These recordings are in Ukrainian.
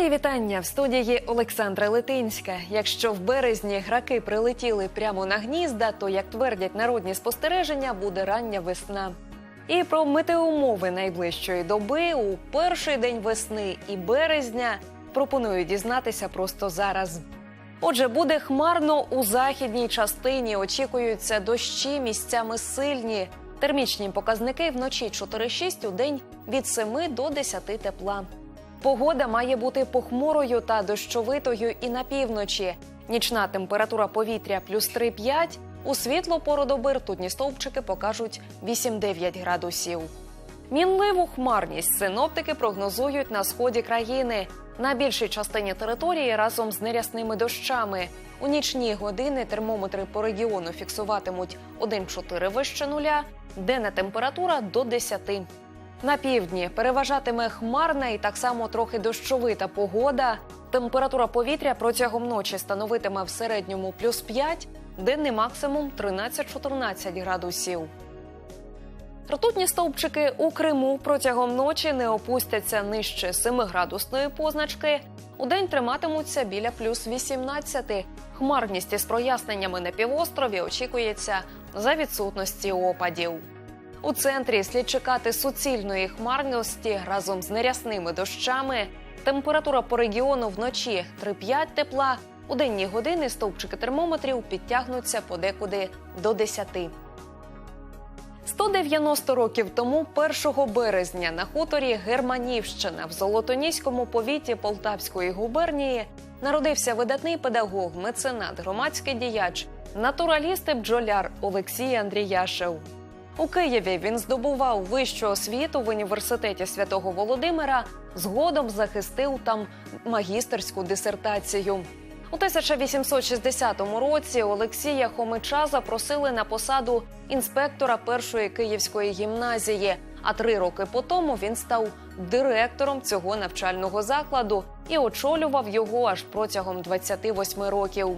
Мої вітання в студії Олександра Литинська. Якщо в березні граки прилетіли прямо на гнізда, то як твердять народні спостереження, буде рання весна. І про метеоумови найближчої доби у перший день весни і березня пропоную дізнатися просто зараз. Отже, буде хмарно у західній частині. Очікуються дощі місцями сильні. Термічні показники вночі 4-6, у день від 7 до 10 тепла. Погода має бути похмурою та дощовитою і на півночі. Нічна температура повітря плюс 3-5. У світло пору доби стовпчики покажуть 8-9 градусів. Мінливу хмарність синоптики прогнозують на сході країни. На більшій частині території разом з нерясними дощами. У нічні години термометри по регіону фіксуватимуть 1,4 вище нуля, денна температура до 10. На півдні переважатиме хмарна і так само трохи дощовита погода. Температура повітря протягом ночі становитиме в середньому плюс 5, денний максимум 13-14 градусів. Ртутні стовпчики у Криму протягом ночі не опустяться нижче 7-градусної позначки. Удень триматимуться біля плюс 18. Хмарність із проясненнями на півострові очікується за відсутності опадів. У центрі слід чекати суцільної хмарності разом з нерясними дощами. Температура по регіону вночі 3-5 тепла. У денні години стовпчики термометрів підтягнуться подекуди до 10. 190 років тому, 1 березня, на хуторі Германівщина в Золотоніському повіті Полтавської губернії народився видатний педагог, меценат, громадський діяч, натураліст і бджоляр Олексій Андріяшев. У Києві він здобував вищу освіту в університеті святого Володимира. Згодом захистив там магістерську дисертацію. У 1860 році Олексія Хомича запросили на посаду інспектора першої київської гімназії. А три роки по тому він став директором цього навчального закладу і очолював його аж протягом 28 років.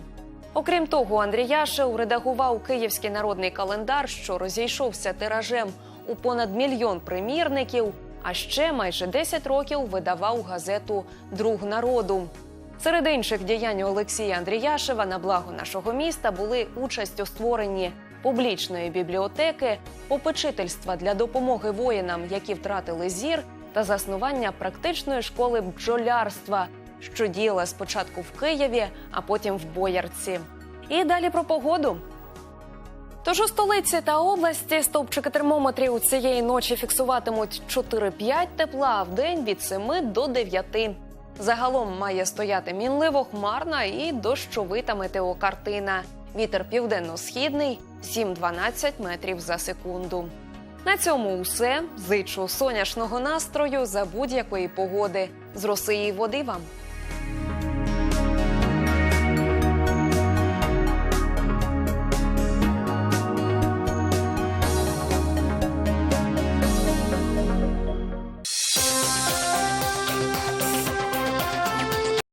Окрім того, Андріяшев редагував київський народний календар, що розійшовся тиражем у понад мільйон примірників. А ще майже 10 років видавав газету Друг народу. Серед інших діянь Олексія Андріяшева на благо нашого міста були участь у створенні публічної бібліотеки, попечительства для допомоги воїнам, які втратили зір, та заснування практичної школи бджолярства, що діяла спочатку в Києві, а потім в Боярці. І далі про погоду. Тож у столиці та області стовпчики термометрів цієї ночі фіксуватимуть 4-5 тепла, а в день від 7 до 9. Загалом має стояти мінливо хмарна і дощовита метеокартина. Вітер південно-східний 7-12 метрів за секунду. На цьому усе. Зичу сонячного настрою за будь-якої погоди. З роси і води вам.